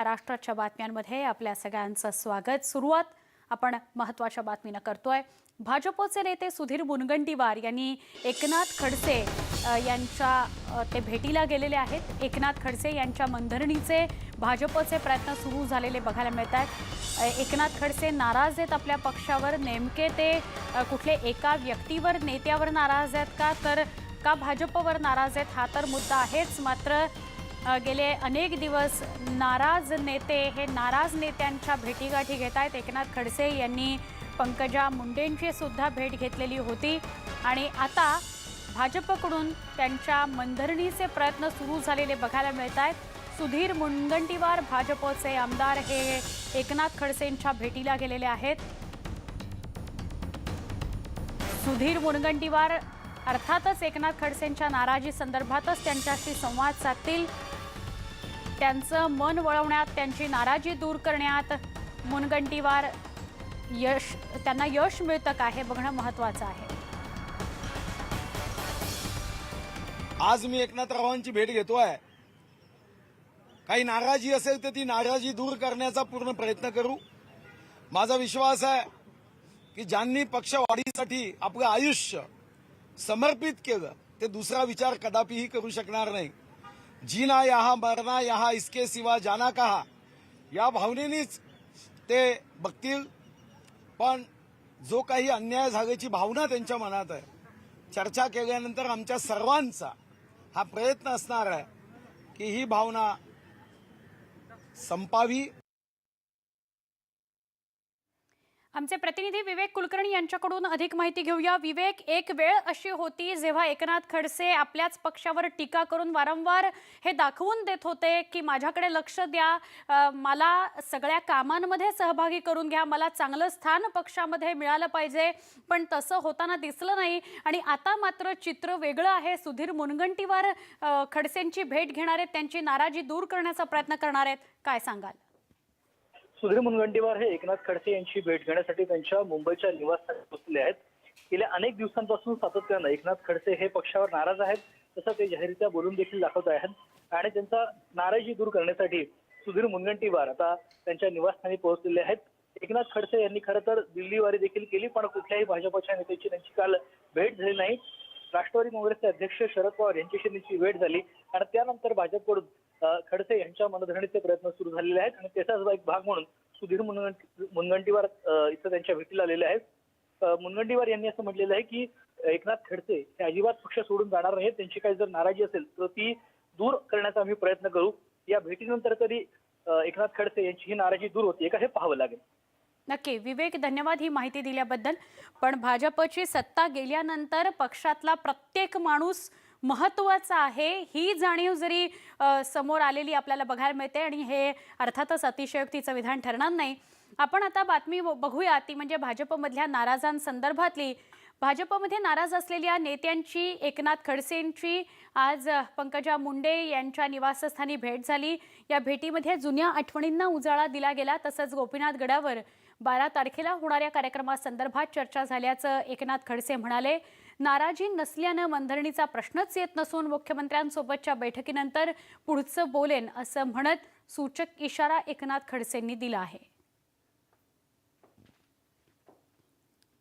महाराष्ट्राच्या बातम्यांमध्ये आपल्या सगळ्यांचं स्वागत. सुरुवात आपण महत्त्वाच्या बातमीनं करतोय. भाजपचे नेते सुधीर मुनगंटीवार यांनी एकनाथ खडसे यांच्या ते भेटीला गेलेले आहेत. एकनाथ खडसे यांच्या मनधरणीचे भाजपचे प्रयत्न सुरू झालेले बघायला मिळत आहेत. एकनाथ खडसे नाराज आहेत आपल्या पक्षावर. नेमके ते कुठले एका व्यक्तीवर नेत्यावर नाराज आहेत का? तर का भाजपवर नाराज आहेत? हा तर मुद्दा आहेच. मात्र गेले अनेक दिवस नाराज नेते हे नाराज नेत्यांच्या भेटीगाठी घेत आहेत एकनाथ खडसे यांनी पंकजा मुंडेंची सुद्धा भेट घेतलेली होती. आणि आता भाजपकडून त्यांच्या मनधरणीचे प्रयत्न सुरू झालेले बघायला मिळत आहेत सुधीर मुनगंटीवार भाजपचे आमदार हे एकनाथ खडसेंच्या भेटीला गेलेले आहेत. सुधीर मुनगंटीवार अर्थातच एकनाथ खडसेंच्या नाराजी संदर्भातच त्यांच्याशी संवाद साधतील. त्यांचं मन वळवण्यात त्यांची नाराजी दूर करण्यात मुनगंटीवार यश त्यांना यश मिळतं का हे बघणं महत्वाचं आहे. आज मी एकनाथरावांची भेट घेतोय. काही नाराजी असेल तर ती नाराजी दूर करण्याचा पूर्ण प्रयत्न करू. माझा विश्वास आहे की ज्यांनी पक्ष वाढीसाठी आपलं आयुष्य समर्पित केलं ते दुसरा विचार कदापिही करू शकणार नाही. जीना यहा मरना यहा इसके सिवा जाना कहा? या भावनेनीच ते बघतील. पण जो काही अन्याय झाल्याची भावना त्यांच्या मनात आहे. चर्चा केल्यानंतर आमच्या सर्वांचा हा प्रयत्न असणार आहे की ही भावना संपावी. आमचे प्रतिनिधी विवेक कुलकर्णी यांच्याकडून अधिक माहिती घेऊया. विवेक एक वेळ अशी होती जेव्हा एकनाथ खडसे आपल्याच पक्षावर टीका करून वारंवार हे दाखवून देत होते की माझ्याकडे लक्ष द्या अ, मला सगळ्या कामांमध्ये सहभागी करून घ्या मला चांगलं स्थान पक्षामध्ये मिळालं पाहिजे. पण तसं होताना दिसलं नाही आणि आता मात्र चित्र वेगळं आहे. सुधीर मुनगंटीवार अ, खडसेंची भेट घेणार आहेत त्यांची नाराजी दूर करण्याचा प्रयत्न करणार आहेत. काय सांगाल? सुधीर मुनगंटीवार हे एकनाथ खडसे यांची भेट घेण्यासाठी त्यांच्या मुंबईच्या निवासस्थानी पोहोचले आहेत. गेल्या अनेक दिवसांपासून सातत्यानं एकनाथ खडसे हे पक्षावर नाराज आहेत तसं ते जाहीररित्या बोलून देखील दाखवत आहेत. आणि त्यांचा नाराजी दूर करण्यासाठी सुधीर मुनगंटीवार आता त्यांच्या निवासस्थानी पोहोचलेले आहेत. एकनाथ खडसे यांनी खरं तर दिल्लीवारी देखील केली पण कुठल्याही भाजपच्या नेत्याची त्यांची काल भेट झाली नाही. राष्ट्रवादी काँग्रेसचे अध्यक्ष शरद पवार यांच्याशी त्यांची भेट झाली. आणि त्यानंतर भाजपकडून खडसे यांच्या मनधरणीचे प्रयत्न सुरू झालेले आहेत आणि त्याचाच एक भाग म्हणून सुधीर मुनगंटी मुनगंटीवार इथं त्यांच्या भेटीला आलेले आहेत. मुनगंटीवार यांनी असं म्हटलेलं आहे की एकनाथ खडसे हे अजिबात पक्ष सोडून जाणार नाहीत. त्यांची काही जर नाराजी असेल तर ती दूर करण्याचा आम्ही प्रयत्न करू. या भेटीनंतर तरी एकनाथ खडसे यांची ही नाराजी दूर होती का हे पाहावं लागेल. नक्की. विवेक धन्यवाद ही माहिती दिल्याबद्दल. पण भाजपची सत्ता गेल्यानंतर पक्षातला प्रत्येक माणूस महत्त्वाचं आहे. ही जाणीव जरी समोर आलेली आपल्याला बघायला मिळते आणि हे अर्थातच अतिशयोक्तीचं विधान ठरणार नाही. आपण आता बातमी ब- बघूया ती म्हणजे भाजपमधल्या नाराजांसंदर्भातली. भाजपमध्ये नाराज असलेल्या नेत्यांची एकनाथ खडसेंची आज पंकजा मुंडे यांच्या निवासस्थानी भेट झाली. या भेटीमध्ये जुन्या आठवणींना उजाळा दिला गेला तसंच गोपीनाथ गडावर बारा तारखेला होणाऱ्या कार्यक्रमासंदर्भात चर्चा झाल्याचं एकनाथ खडसे म्हणाले. नाराजी नसल्यानं मनधरणीचा प्रश्नच येत नसून मुख्यमंत्र्यांसोबतच्या बैठकीनंतर पुढचं बोलेन असं म्हणत सूचक इशारा एकनाथ खडसेंनी दिला आहे.